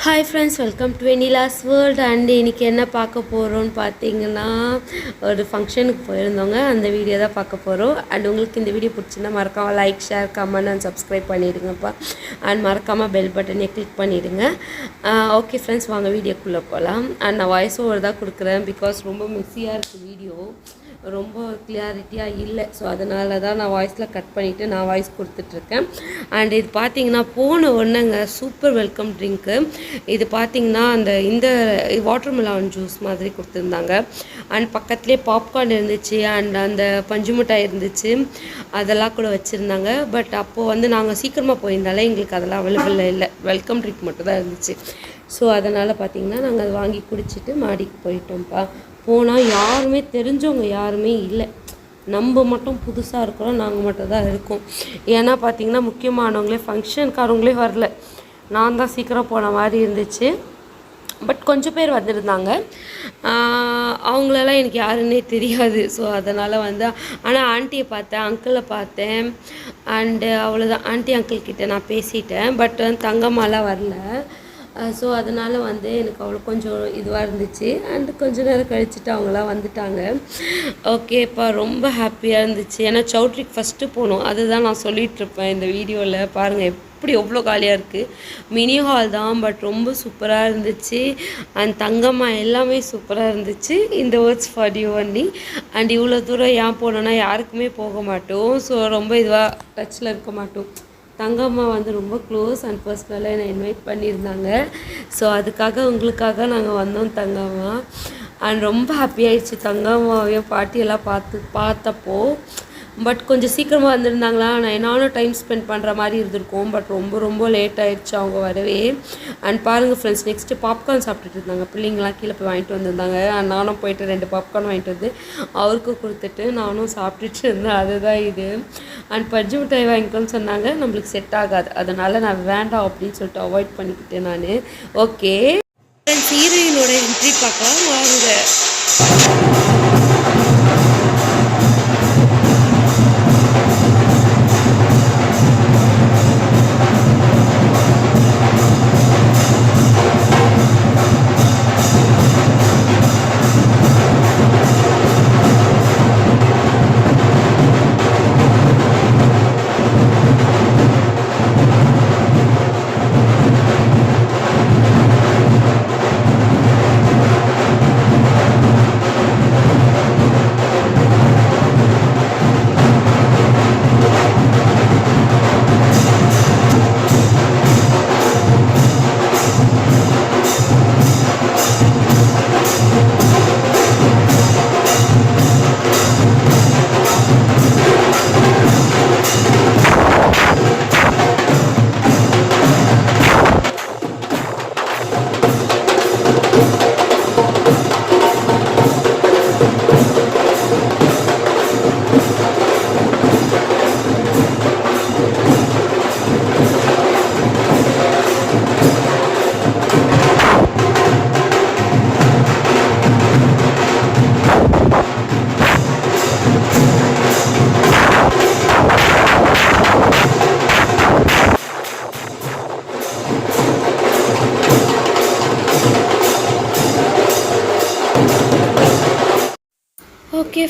Hi friends welcome to Vanila's world and இன்றைக்கி என்ன பார்க்க போகிறோன்னு பார்த்தீங்கன்னா ஒரு ஃபங்க்ஷனுக்கு போயிருந்தோங்க. அந்த வீடியோ தான் பார்க்க போகிறோம் அண்ட் உங்களுக்கு இந்த வீடியோ பிடிச்சிருந்தா மறக்காமல் like share comment and subscribe பண்ணிவிடுங்கப்பா and மறக்காமல் பெல் பட்டனே கிளிக் பண்ணிவிடுங்க ஓகே ஃப்ரெண்ட்ஸ் வாங்க வீடியோக்குள்ளே போகலாம் அண்ட் நான் வாய்ஸ் ஓவர் தான் கொடுக்குறேன் பிகாஸ் ரொம்ப மெஸ்ஸியாக இருக்குது வீடியோ ரொம்ப கிளியாரிட்டியாக இல்லை. ஸோ அதனால தான் நான் வாய்ஸில் கட் பண்ணிவிட்டு நான் வாய்ஸ் கொடுத்துட்ருக்கேன். அண்ட் இது பார்த்தீங்கன்னா போன ஒன்றுங்க சூப்பர் வெல்கம் ட்ரிங்க்கு இது பார்த்தீங்கன்னா அந்த இந்த வாட்டர் மெலான் ஜூஸ் மாதிரி கொடுத்துருந்தாங்க. அண்ட் பக்கத்துலேயே பாப்கார்ன் இருந்துச்சு அண்ட் அந்த பஞ்சு மிட்டாய் இருந்துச்சு அதெல்லாம் கூட வச்சுருந்தாங்க. பட் அப்போது வந்து நாங்கள் சீக்கிரமாக போயிருந்தாலே எங்களுக்கு அதெல்லாம் அவைலபிள் இல்லை. வெல்கம் ட்ரிங்க் மட்டும் தான் இருந்துச்சு. ஸோ அதனால் பார்த்திங்கன்னா நாங்கள் அதை வாங்கி குடிச்சிட்டு மாடிக்கு போயிட்டோம்ப்பா. போனால் யாருமே தெரிஞ்சவங்க யாருமே இல்லை. நம்ம மட்டும் புதுசாக இருக்கிறோம் நாங்கள் மட்டும் தான் இருக்கோம். ஏன்னா பார்த்தீங்கன்னா முக்கியமானவங்களே ஃபங்க்ஷனுக்காரவங்களே வரல. நான் தான் சீக்கிரம் போன மாதிரி இருந்துச்சு. பட் கொஞ்சம் பேர் வந்திருந்தாங்க. அவங்களெல்லாம் எனக்கு யாருன்னே தெரியாது. ஸோ அதனால் வந்து ஆனால் ஆண்டியை பார்த்தேன் அங்கிளை பார்த்தேன். அண்டு அவ்வளோதான் ஆண்டி அங்கிள் கிட்டே நான் பேசிட்டேன். பட் வந்து தங்கம்மாலாம் வரல. ஸோ அதனால் வந்து எனக்கு அவ்வளோ கொஞ்சம் இதுவாக இருந்துச்சு. அண்ட் கொஞ்ச நேரம் கழிச்சுட்டு அவங்களாம் வந்துட்டாங்க. ஓகே இப்போ ரொம்ப ஹாப்பியாக இருந்துச்சு. ஏன்னா சவுட்ரிக்கு ஃபஸ்ட்டு போனோம். அதுதான் நான் சொல்லிகிட்ருப்பேன் இந்த வீடியோவில் பாருங்கள் எப்படி எவ்வளோ காலியாக இருக்குது மினி ஹால் தான் பட் ரொம்ப சூப்பராக இருந்துச்சு. அண்ட் தங்கம்மா எல்லாமே சூப்பராக இருந்துச்சு. இந்த words for you only and இவ்வளோ தூரம் ஏன் போனோன்னா யாருக்குமே போக மாட்டோம். ஸோ ரொம்ப இதுவாக டச்சில் இருக்க மாட்டோம். தங்கம்மா வந்து ரொம்ப க்ளோஸ் அண்ட் பர்சனலாக என்னை இன்வைட் பண்ணியிருந்தாங்க. ஸோ அதுக்காக உங்களுக்காக நாங்கள் வந்தோம் தங்கம்மா. அண்ட் ரொம்ப ஹாப்பி ஆயிடுச்சு தங்கம்மாவையும் பாட்டியெல்லாம் பார்த்து பார்த்தப்போ. பட் கொஞ்சம் சீக்கிரமாக வந்திருந்தாங்களா? நான் நானும் டைம் ஸ்பெண்ட் பண்ணுற மாதிரி இருந்திருக்கும். பட் ரொம்ப ரொம்ப லேட் ஆயிடுச்சு அவங்க வரவே. அண்ட் பாருங்கள் ஃப்ரெண்ட்ஸ் நெக்ஸ்ட்டு பாப்கார்ன் சாப்பிட்டுட்டு இருந்தாங்க. பிள்ளைங்களாம் கீழே போய் வாங்கிட்டு வந்திருந்தாங்க. அண்ட் நானும் போயிட்டு ரெண்டு பாப்கார்ன் வாங்கிட்டு வந்து அவருக்கு கொடுத்துட்டு நானும் சாப்பிட்டுட்டு இருந்தேன். அதுதான் இது. அண்ட் பஜ்ஜி மிட்டாய் வாங்கிக்கோன்னு சொன்னாங்க. நம்மளுக்கு செட் ஆகாது. அதனால் நான் வேண்டாம் அப்படின்னு சொல்லிட்டு அவாய்ட் பண்ணிக்கிட்டேன் நான். ஓகே ஹீரோயினோட என்ட்ரி பார்க்கலாம். வாங்க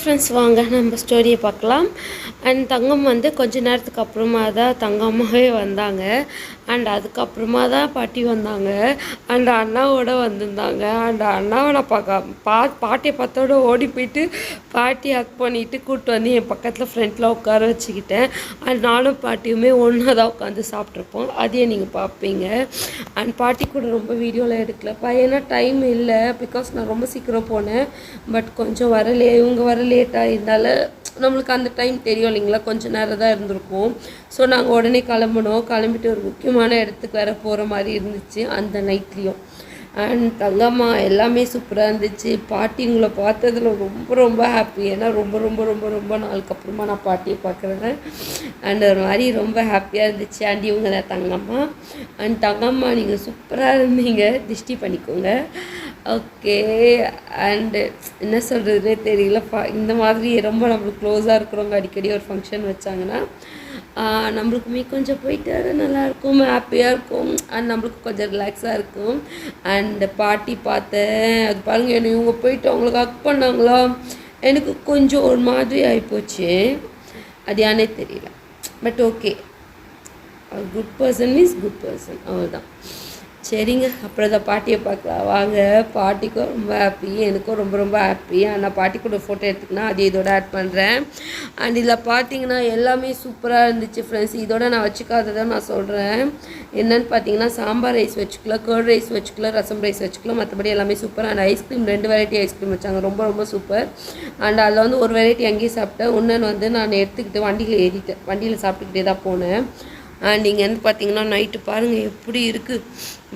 ஃப்ரெண்ட்ஸ் வாங்க நம்ம ஸ்டோரியை பார்க்கலாம். அண்ட் தங்கம் வந்து கொஞ்ச நேரத்துக்கு அப்புறமா தான் தங்கம்மாவே வந்தாங்க. அண்ட் அதுக்கப்புறமா தான் பாட்டி வந்தாங்க. அண்ட் அண்ணாவோட வந்திருந்தாங்க. அண்ட் அண்ணாவை நான் பார்க்க பா பாட்டியை பார்த்தோட ஓடி போயிட்டு பாட்டி ஹக் பண்ணிட்டு கூப்பிட்டு வந்து என் பக்கத்தில் ஃப்ரெண்டில் உட்கார வச்சுக்கிட்டேன். அண்ட் நானும் பாட்டியுமே ஒன்றா தான் உட்காந்து சாப்பிட்ருப்போம் அதையே நீங்கள் பார்ப்பீங்க. அண்ட் பாட்டி கூட ரொம்ப வீடியோவில் எடுக்கலப்பா. ஏன்னா டைம் இல்லை. பிகாஸ் நான் ரொம்ப சீக்கிரம் போனேன். பட் கொஞ்சம் வரலே இவங்க வர லேட்டாக இருந்தால நம்மளுக்கு அந்த டைம் தெரியும் இல்லைங்களா? கொஞ்சம் நேரம் தான் இருந்திருக்கும். ஸோ நாங்கள் உடனே கிளம்புனோம். கிளம்பிட்டு ஒரு முக்கியம் முக்கியமான இடத்துக்கு வேற போகிற மாதிரி இருந்துச்சு அந்த நைட்லேயும். அண்ட் தங்கம்மா எல்லாமே சூப்பராக இருந்துச்சு. பாட்டி உங்களை பார்த்ததுல ரொம்ப ரொம்ப ஹாப்பி ஏன்னா ரொம்ப ரொம்ப ரொம்ப ரொம்ப நாளுக்கு அப்புறமா நான் பாட்டியை பார்க்குறேன். அண்ட் ஒரு மாதிரி ரொம்ப ஹாப்பியாக இருந்துச்சு. அண்ட் இவங்க தான் தங்கம்மா? அண்ட் தங்கம்மா நீங்கள் சூப்பராக இருந்தீங்க. திருஷ்டி பண்ணிக்கோங்க. ஓகே அண்டு என்ன சொல்கிறதுனே தெரியல. இந்த மாதிரி ரொம்ப நம்மளுக்கு க்ளோஸாக இருக்கிறவங்க அடிக்கடி ஒரு ஃபங்க்ஷன் வச்சாங்கன்னா நம்மளுக்குமே கொஞ்சம் போயிட்டு வர நல்லாயிருக்கும் ஹாப்பியாக இருக்கும். அண்ட் நம்மளுக்கு கொஞ்சம் ரிலாக்ஸாக இருக்கும். அண்ட் பாட்டி பார்த்தேன். அது பாருங்கள் என்ன இவங்க போயிட்டு அவங்களுக்கு ஹக் பண்ணாங்களா? எனக்கு கொஞ்சம் ஒரு மாதிரி ஆகிப்போச்சு அது யானே தெரியல. But okay good person means good person அவ்வளோதான் சரிங்க அப்புறம் தான் பாட்டியை பார்க்கலாம் வாங்க பாட்டிக்கும் ரொம்ப ஹாப்பி எனக்கும் ரொம்ப ரொம்ப ஹாப்பி ஆனால் பாட்டி கூட ஃபோட்டோ எடுத்துக்கினா அது இதோட ஆட் பண்ணுறேன் அண்ட் இதில் பார்த்தீங்கன்னா எல்லாமே சூப்பராக இருந்துச்சு ஃப்ரெண்ட்ஸ் இதோட நான் வச்சுக்காததை நான் சொல்கிறேன் என்னென்னு பார்த்தீங்கன்னா சாம்பார் ரைஸ் வச்சுக்கலாம் கேர்ட் ரைஸ் வச்சுக்கலாம் ரசம் ரைஸ் வச்சுக்கலாம் மற்றபடி எல்லாமே சூப்பர் அண்ட் ஐஸ்கிரீம் ரெண்டு வெரைட்டி ஐஸ்கிரீம் வச்சாங்க. ரொம்ப ரொம்ப சூப்பர் அண்ட் அதில் வந்து ஒரு வெரைட்டி அங்கேயே சாப்பிட்டேன். இன்னொன்று வந்து நான் எடுத்துக்கிட்டு வண்டியில் ஏறிட்டேன். வண்டியில் சாப்பிட்டுக்கிட்டே தான் போனேன். அண்ட் இங்கே வந்து பார்த்தீங்கன்னா நைட்டு பாருங்கள் எப்படி இருக்குது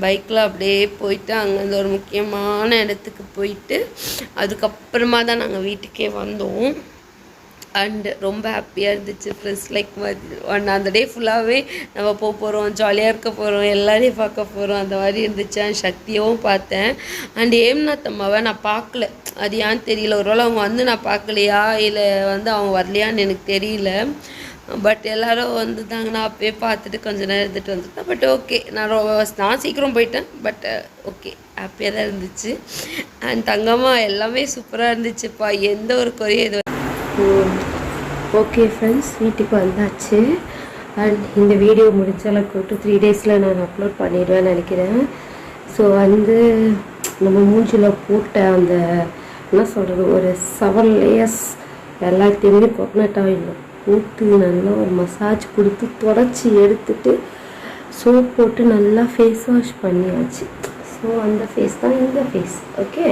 பைக்கில் அப்படியே போயிட்டு அங்கேருந்து ஒரு முக்கியமான இடத்துக்கு போயிட்டு அதுக்கப்புறமா தான் நாங்கள் வீட்டுக்கே வந்தோம். அண்டு ரொம்ப ஹாப்பியாக இருந்துச்சு ஃப்ரெண்ட்ஸ் லைக் ஒன் அந்த டே ஃபுல்லாகவே நம்ம போக போகிறோம் ஜாலியாக இருக்க போகிறோம் எல்லாரையும் பார்க்க போகிறோம் அந்த மாதிரி இருந்துச்சு அண்ட் சக்தியாகவும் பார்த்தேன். அண்ட் ஏம்நாத் அம்மாவை நான் பார்க்கல. அது ஏன்னு தெரியல. ஒருவேளை அவங்க வந்து நான் பார்க்கலையா? இல்லை வந்து அவங்க வரலையான்னு எனக்கு தெரியல. பட் எல்லாரும் வந்துட்டாங்க நான் அப்பயே பார்த்துட்டு கொஞ்ச நேரம் இருந்துட்டு வந்துட்டேன் பட் ஓகே நான் நான் சீக்கிரம் போயிட்டேன். பட் ஓகே ஹாப்பியாக தான் இருந்துச்சு. அண்ட் தங்கம்மா எல்லாமே சூப்பராக இருந்துச்சுப்பா. எந்த ஒரு குறையும் இது ஓகே ஃப்ரெண்ட்ஸ் வீட்டுக்கு வந்தாச்சு. அண்ட் இந்த வீடியோ முடிஞ்ச அளவுக்கு டூ த்ரீ டேஸில் நான் அப்லோட் பண்ணிடுவேன்னு நினைக்கிறேன். ஸோ வந்து நம்ம மூஞ்சில் போட்ட அந்த என்ன சொல்கிறது ஒரு செவன் லேயர்ஸ் எல்லாத்தையுமே கோகனட் ஆயில் ஊற்றி நல்லா ஒரு மசாஜ் கொடுத்து தொடச்சி எடுத்துட்டு சோப் போட்டு நல்லா ஃபேஸ் வாஷ் பண்ணியாச்சு. ஸோ அந்த ஃபேஸ் தான் இந்த ஃபேஸ் ஓகே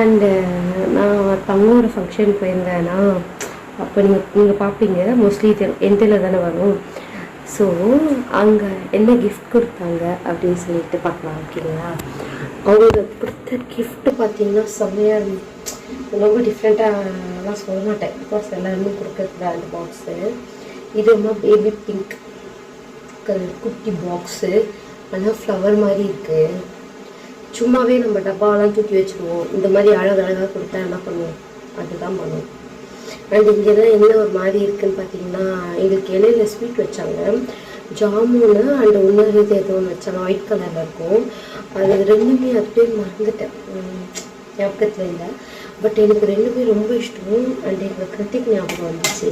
அண்டு நான் தங்களோட ஃபங்க்ஷன் போயிருந்தேன்னா அப்போ நீங்கள் நீங்கள் பார்ப்பீங்க மோஸ்ட்லி என்டில் தானே வரும். ஸோ அங்கே என்ன கிஃப்ட் கொடுத்தாங்க அப்படின்னு சொல்லிட்டு பார்க்கலாம் ஓகேங்களா அவங்களுக்கு கொடுத்த கிஃப்ட்டு பார்த்தீங்கன்னா செம்மையாக இருந்துச்சு ரொம்ப டிஃப்ரெண்ட்டாகலாம் சொல்ல மாட்டேன். பிகாஸ் எல்லாருமே கொடுக்கறது அந்த பாக்ஸு இது ரொம்ப பேபி பிங்க் கலர் குட்டி பாக்ஸு நல்லா ஃப்ளவர் மாதிரி இருக்குது சும்மாவே நம்ம டப்பாவெல்லாம் தூக்கி வச்சுருவோம். இந்த மாதிரி அழகு அழகாக கொடுத்தா என்ன பண்ணுவோம்? அதுதான் பண்ணுவோம். அண்ட் இங்கே தான் என்ன ஒரு மாதிரி இருக்குதுன்னு பார்த்தீங்கன்னா எங்களுக்கு இலையில் ஸ்வீட் வச்சாங்க. ஜாமுனு அண்ட் இன்னொரு இது எதுவும் ஒன்று ஒயிட் கலரில் இருக்கும். அது ரெண்டுமே அப்படியே மறந்துட்டேன். ஞாபகத்தில் இல்லை. பட் எனக்கு ரெண்டுமே ரொம்ப இஷ்டம். அண்ட் எங்களுக்கு கிருத்திக் ஞாபகம் வந்துச்சு.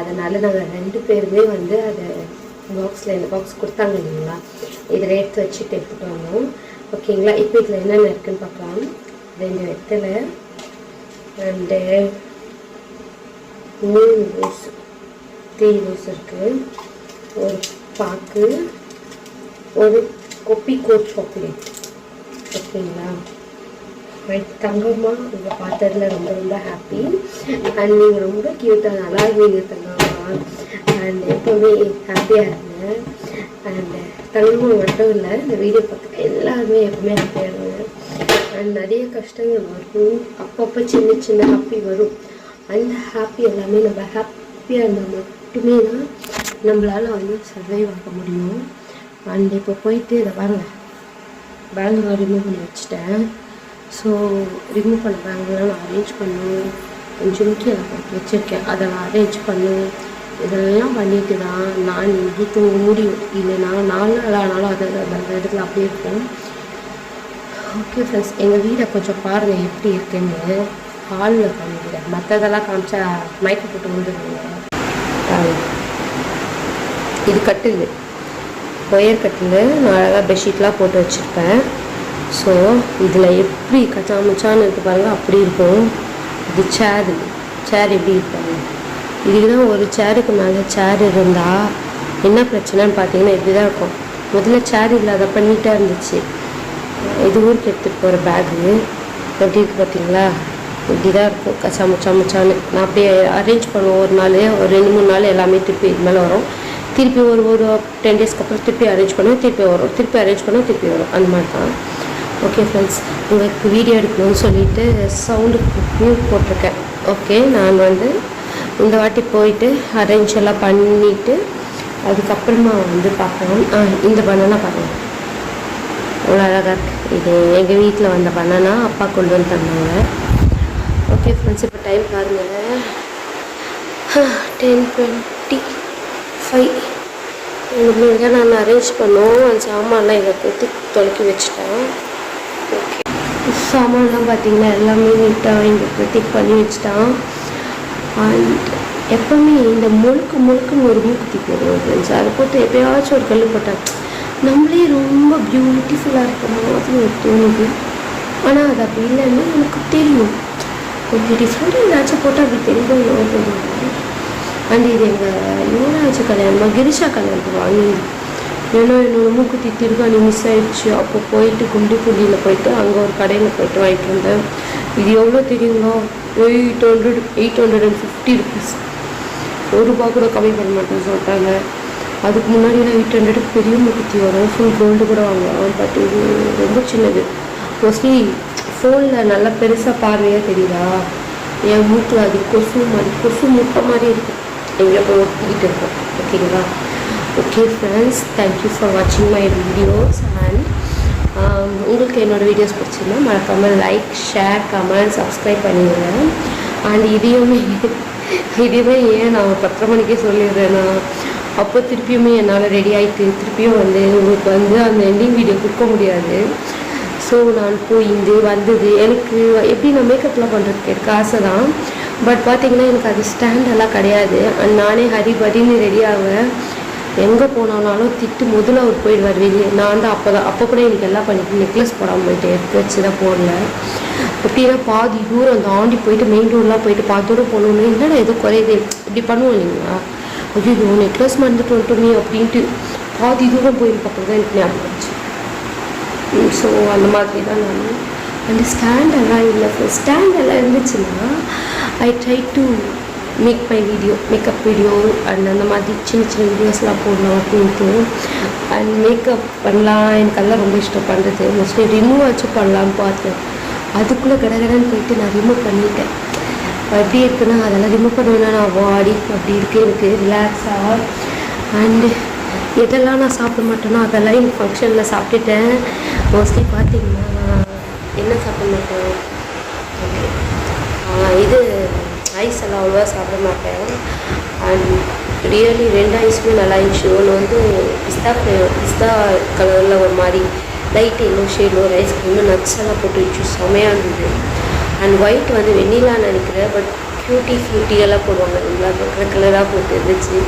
அதனால் நாங்கள் ரெண்டு பேருமே வந்து அதை பாக்ஸில் இந்த பாக்ஸ் கொடுத்தாங்க இல்லைங்களா? இதில் எடுத்து வச்சுட்டு எடுத்துகிட்டு வந்தோம். ஓகேங்களா இப்போ இதில் என்னென்ன இருக்குன்னு பார்க்கலாம். ரெண்டு வெத்தலை அண்டு மூணு ரோஸ் த்ரீ ரோஸ் இருக்குது ஒரு பாக்கு. ஒரு கொப்பி கோட் சாக்லேட் ஓகேங்களா? ரைட் தங்கம்மா உங்களை பார்த்ததுல ரொம்ப ரொம்ப ஹாப்பி அண்ட் நீங்கள் ரொம்ப க்யூட்டாக நல்லா இருக்கீங்க தங்கம்மா. அண்ட் எப்போவுமே ஹாப்பியாக இருங்க. அண்ட் தங்கம்மா மட்டும் இல்லை இந்த வீடியோ பார்த்து எல்லாருமே எப்பவுமே ஹாப்பியாக இருங்க. அண்ட் நிறைய கஷ்டங்கள் வரும். அப்பப்போ சின்ன சின்ன ஹாப்பி வரும். அந்த ஹாப்பி எல்லாமே நம்ம ஹாப்பியாக இருந்தால் மட்டுமே தான் நம்மளால் வந்து சர்வைவ் ஆக முடியும். அண்ட் இப்போ போயிட்டு இதை பாருங்க பேங்கில் ரிமூவ் பண்ணி வச்சுட்டேன். ஸோ ரிமூவ் பண்ண பேங்கெலாம் நான் அரேஞ்ச் பண்ணும் கொஞ்சம் அதை போட்டு வச்சுருக்கேன். அதை நான் அரேஞ்ச் பண்ணும் இதெல்லாம் பண்ணிட்டு தான் நான் இது தூங்க முடியும். இல்லைன்னா நாலு நாள் ஆனாலும் அது அந்த இடத்துல அப்படியே இருக்கும். ஓகே ஃப்ரெண்ட்ஸ் எங்கள் வீடை கொஞ்சம் பாருங்கள் எப்படி இருக்குன்னு. ஹாலில் பண்ணிக்கிறேன். மற்றதெல்லாம் காமிச்சா மயக்க போட்டு விழுந்துருவீங்க. இது கட்டில் ஒயர் கட்டில் நான் அழகாக பெட்ஷீட்லாம் போட்டு வச்சுருப்பேன். ஸோ இதில் எப்படி கச்சாமுச்சான்னு இருக்கு பாருங்கள் அப்படி இருக்கும். இது சேரு சேர் எப்படி இருப்பாங்க? இதுக்கு தான் ஒரு சேருக்கு மேலே சேர் இருந்தால் என்ன பிரச்சனைன்னு பார்த்தீங்கன்னா இப்படி தான் இருக்கும். முதல்ல சேர் இல்லாதப்ப நீட்டாக இருந்துச்சு. இது ஊருக்கு எடுத்துகிட்டு போகிற பேகு எப்படி இருக்குது பார்த்தீங்களா இப்படி தான் இருக்கும். கச்சா முச்சா முச்சான்னு. நான் அப்படியே அரேஞ்ச் பண்ணுவோம். ஒரு நாள் ஒரு ரெண்டு மூணு நாள் எல்லாமே திருப்பி இது மேலே வரும். திருப்பி ஒரு ஒரு டென் டேஸ்க்கு அப்புறம் திருப்பி அரேஞ்ச் பண்ணுவோம் திருப்பி வரும். திருப்பி அரேஞ்ச் பண்ணுவோம் திருப்பி வரும். அந்த மாதிரி தான் ஓகே ஃப்ரெண்ட்ஸ் உங்களுக்கு வீடியோ எடுக்கணும்னு சொல்லிட்டு சவுண்டு மியூட் போட்டிருக்கேன். ஓகே நான் வந்து இந்த வாட்டி போயிட்டு அரேஞ்ச் எல்லாம் பண்ணிவிட்டு அதுக்கப்புறமா வந்து பார்க்கலாம். ஆ இந்த பண்ணனா பாருங்கள் அவ்வளோ அழகாக இருக்குது இது எங்கள் வீட்டில் வந்த பண்ணனா அப்பா கொண்டு வந்து தந்தாங்க. ஓகே ஃப்ரெண்ட்ஸ் இப்போ டைம் பாருங்கள் டென் டுவெண்ட்டி ஃபைவ் இனிமேல் தான் நான் அரேஞ்ச் பண்ணோம் அந்த சாமான்லாம் இதை போட்டு தொலைக்கி வச்சுட்டேன். ஓகே சாமான்லாம் பார்த்தீங்கன்னா எல்லாமே நீட்டாக இங்கே டிக் பண்ணி வச்சுட்டான் அண்ட் எப்பவுமே இந்த முழுக்க முழுக்க ஒரு மூக்குத்தி போடுவோம் ஃப்ரெண்ட்ஸ் அதை போட்டு எப்பயாச்சும் ஒரு கல் போட்டேன் நம்மளே ரொம்ப பியூட்டிஃபுல்லாக இருக்கிற மாதிரி ஒரு தோணுது. ஆனால் அது அப்படி இல்லைன்னா எனக்கு தெரியும். கொஞ்சம் டிஃப்ரெண்ட்டாக ஏதாச்சும் போட்டால் அப்படி தெரியும் தெரியும் அண்ட் இது எங்கள் யுவராஜ் கல்யாணம் கிரிஷா கல்யாணத்துக்கு வாங்கியிருந்தேன் ஏன்னா என்னோட மூக்குத்தி திருகாணி மிஸ் ஆயிடுச்சு. அப்போ போயிட்டு குண்டிப்புள்ளியில் போயிட்டு அங்கே ஒரு கடையில் போயிட்டு வாங்கிட்டு வந்தேன். இது எவ்வளோ தெரியுங்களா eight hundred eight hundred and fifty rupees ஒரு ரூபா கூட கம்மி பண்ண மாட்டேன்னு சொல்லிட்டாங்க. அதுக்கு முன்னாடிலாம் எயிட் ஹண்ட்ரடுக்கு பெரிய மூக்குத்தி வரும். ஃபுல் கோல்டு கூட வாங்கலாம் பட் இது ரொம்ப சின்னது. மோஸ்ட்லி ஃபோனில் நல்லா பெருசாக பார்வையாக தெரியுதா? என் மூக்கில் அது கொசு மாதிரி கொசு முட்டை மாதிரி இருக்கும் எங்களை போய் ஒட்டிக்கிட்டு இருக்கோம் ஓகேங்களா okay friends thank you for வாட்சிங் மை வீடியோஸ் அண்ட் உங்களுக்கு என்னோடய வீடியோஸ் பிடிச்சிருந்தா மறக்காமல் லைக் ஷேர் கமெண்ட் சப்ஸ்கிரைப் பண்ணிடுங்க. அண்ட் இதையுமே இதுவே ஏன் நான் பத்தரை மணிக்கே சொல்லிடுறேன்னா அப்போ திருப்பியுமே என்னால் ரெடி ஆகிட்டு திருப்பியும் வந்து உங்களுக்கு வந்து அந்த எண்டிங் வீடியோ கொடுக்க முடியாது. ஸோ நான் போயிந்து வந்தது எனக்கு எப்படி நான் மேக்கப்லாம் பண்ணுறதுக்கு எனக்கு ஆசை தான் பட் பார்த்தீங்கன்னா எனக்கு அது ஸ்டாண்டெல்லாம் கிடையாது. அண்ட் நானே ஹரி படின்னு ரெடி ஆவேன் எங்கே போனாலும் திட்டு முதல்ல அவர் போயிடுவார் வெளியே. நான் தான் அப்போ தான். அப்போ கூட எனக்கு எல்லாம் பண்ணிட்டு நெக்லஸ் போடாமல் போயிட்டு எடுத்து வச்சு தான் போடல எப்படின்னா பாதி தூரம் தாண்டி போயிட்டு மெயின் ரோடெலாம் போயிட்டு பாதி போகணுன்னு என்னடா எதுவும் குறையுது? இப்படி பண்ணுவோம் இல்லைங்களா? ஐயோ நெக்லஸ் மறந்துட்டு வந்துட்டோமே அப்படின்ட்டு பாதி தூரம் போயிருக்க அப்புறம் தான் எனக்கு ஞாபகம் ஸோ அந்த மாதிரி தான் நான் அந்த ஸ்டாண்ட் எல்லாம் இல்லை. ஸ்டாண்ட் எல்லாம் இருந்துச்சுன்னா I try to make my video makeup video and அந்த மாதிரி சின்ன சின்ன வீடியோஸ்லாம் போடலாம் அப்படின்ட்டு. அண்ட் மேக்கப் பண்ணலாம். எனக்கு அதெல்லாம் ரொம்ப இஷ்டம் பண்ணுறது. மோஸ்ட்லி ரிமூவ் ஆச்சு பண்ணலாம்னு பார்த்தேன். அதுக்குள்ளே கடகடன்னு போயிட்டு நான் ரிமூவ் பண்ணிட்டேன். எப்படி இருக்குன்னா அதெல்லாம் ரிமூவ் பண்ணுவேன்னா நான் வாடி அப்படி இருக்கு எனக்கு ரிலாக்ஸாக அண்டு எதெல்லாம் நான் சாப்பிட மாட்டேனோ அதெல்லாம் எனக்கு ஃபங்க்ஷனில் சாப்பிட்டுட்டேன். மோஸ்ட்லி பார்த்தீங்கன்னா என்ன சாப்பிட மாட்டேன்? இது ஐஸ் எல்லாம் அவ்வளோவா சாப்பிட மாட்டேன். அண்ட் ரியலி ரெண்டு ஐஸுமே நல்லா இருந்துச்சு. ஒன்று வந்து பிஸ்தா பிஸ்தா கலரில் ஒரு மாதிரி லைட் எல்லோ ஷேடில் ஒரு ஐஸ்கிரீம் நட்ஸ் எல்லாம் போட்டு வச்சு செமையாக இருந்தது. அண்ட் ஒயிட் வந்து வெண்ணிலான்னு நினைக்கிறேன். பட் ஃப்ரூட்டி ஃப்ரூட்டி போடுவாங்க நல்லா கலர் கலராக போட்டு இருந்துச்சு.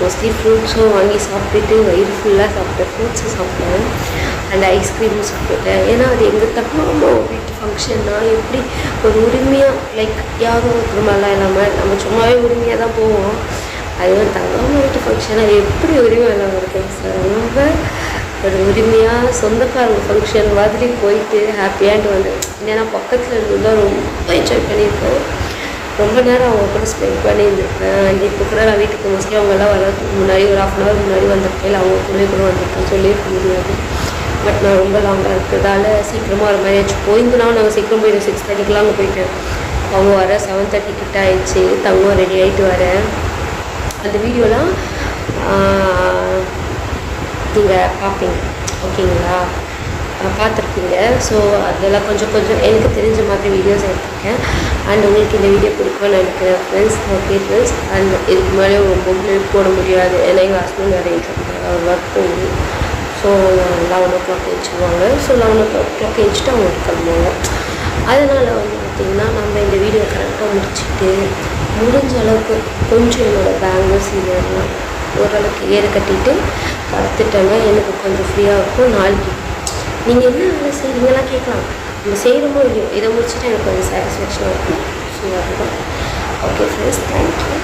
மோஸ்ட்லி ஃப்ரூட்ஸும் வாங்கி சாப்பிட்டுட்டு வயிறு ஃபுல்லாக சாப்பிட்டேன். ஃப்ரூட்ஸும் சாப்பிட்டேன். அந்த ஐஸ்கிரீம் சாப்பிட்டேன் ஏன்னா அது எங்கள் தப்பாமோ வீட்டு ஃபங்க்ஷன்னா எப்படி ஒரு உரிமையாக லைக் யாரும் ஒரு மாதிரிலாம் இல்லாமல் நம்ம சும்மாவே உரிமையாக தான் போவோம். அது அதுவும் தங்காமல் வீட்டு ஃபங்க்ஷனாக எப்படி உரிமை இல்லாமல் இருக்கேன் சார் ரொம்ப ஒரு உரிமையாக சொந்தக்காரங்க ஃபங்க்ஷன் மாதிரி போயிட்டு ஹாப்பியாகிட்டு வந்தேன் ஏன்னா பக்கத்தில் இருந்து தான் ரொம்ப என்ஜாய் பண்ணியிருக்கோம். ரொம்ப நேரம் அவங்க கூட ஸ்பெண்ட் பண்ணியிருந்திருப்பேன். இப்போ கூட நான் வீட்டுக்கு மோஸ்ட்லி அவங்கெல்லாம் வர முன்னாடி ஒரு ஆஃப் அன் ஹவர் முன்னாடி வந்திருக்கேன் இல்லை அவங்க கூட கூட வந்திருக்கேன் சொல்லியிருக்க முடியாது. பட் நான் uh, ரொம்ப லாங்காக இருக்கிறதால சீக்கிரமாக வர மாதிரி ஆச்சு. போயிருந்தோம்னா நாங்கள் சீக்கிரம் போயிடும் சிக்ஸ் தேர்ட்டிக்கெலாம் அங்கே போயிட்டேன் அவங்க வர செவன் தேர்ட்டி கிட்ட ஆயிடுச்சு. தங்கம் ரெடி ஆகிட்டு வரேன் அந்த வீடியோலாம் நீங்கள் பார்ப்பீங்க ஓகேங்களா பார்த்துருப்பீங்க ஸோ அதெல்லாம் கொஞ்சம் கொஞ்சம் எனக்கு தெரிஞ்ச மாதிரி வீடியோஸ் எடுத்திருக்கேன். அண்ட் உங்களுக்கு இந்த வீடியோ பிடிக்கும்னு நினைக்கிறேன் ஃப்ரெண்ட்ஸ் ஓகே ஃப்ரெண்ட்ஸ் அண்ட் இதுக்கு மேலே ரொம்ப போட முடியாது. ஏன்னா எங்கள் ஹஸ்பண்ட் நிறைய ஒர்க் போகுது. ஸோ லெவன் ஓ கிளாக் எழுச்சிடுவாங்க ஸோ லெவன் ஓ கிளாக் எழுச்சிட்டு அவங்க கிளம்புவாங்க. அதனால் வந்து பார்த்திங்கன்னா நம்ம இந்த வீடியோ கரெக்டாக முடிச்சுட்டு முடிஞ்ச அளவுக்கு கொஞ்சம் என்னோடய பேங்கிள்ஸ் இதெல்லாம் ஓரளவுக்கு ஏற கட்டிட்டு படுத்துட்டேங்க எனக்கு கொஞ்சம் ஃப்ரீயாக இருக்கும். நாளைக்கு நீங்கள் என்ன வேலை செய்கிறீங்களாம் கேட்கலாம். நம்ம செய்கிறோமோ இல்லையோ இதை முடிச்சுட்டு எனக்கு கொஞ்சம் சாட்டிஸ்ஃபேக்ஷனாக இருக்கும். ஸோ அதுதான். Okay friends thank you